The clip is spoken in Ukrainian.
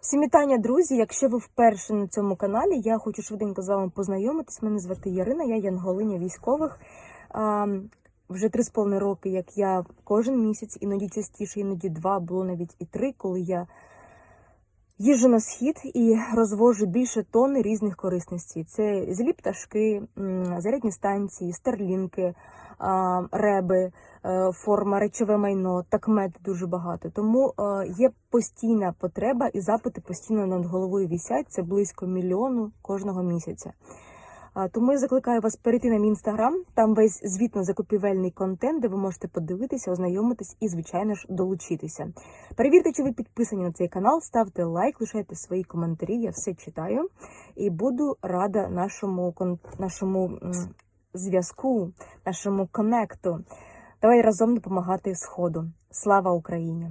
Всім вітання, друзі! Якщо ви вперше на цьому каналі, я хочу швиденько з вами познайомитись. Мене звати Ярина, я янголиня військових. А, вже три з половиною роки, як я кожен місяць, іноді частіше, іноді два, було навіть і три, коли я їжджу на схід і розвожу більше тонни різних корисностей. Це злі пташки, зарядні станції, старлінки, реби, е, форма, речове майно, такмет дуже багато. Тому е, є постійна потреба і запити постійно над головою вісять. Це близько мільйону кожного місяця. Тому я закликаю вас перейти на мій інстаграм. Там весь звітно-закупівельний контент, де ви можете подивитися, ознайомитись і, звичайно ж, долучитися. Перевірте, чи ви підписані на цей канал, ставте лайк, лишайте свої коментарі. Я все читаю і буду рада нашому нашому зв'язку, нашому коннекту. Давай разом допомагати сходу. Слава Україні!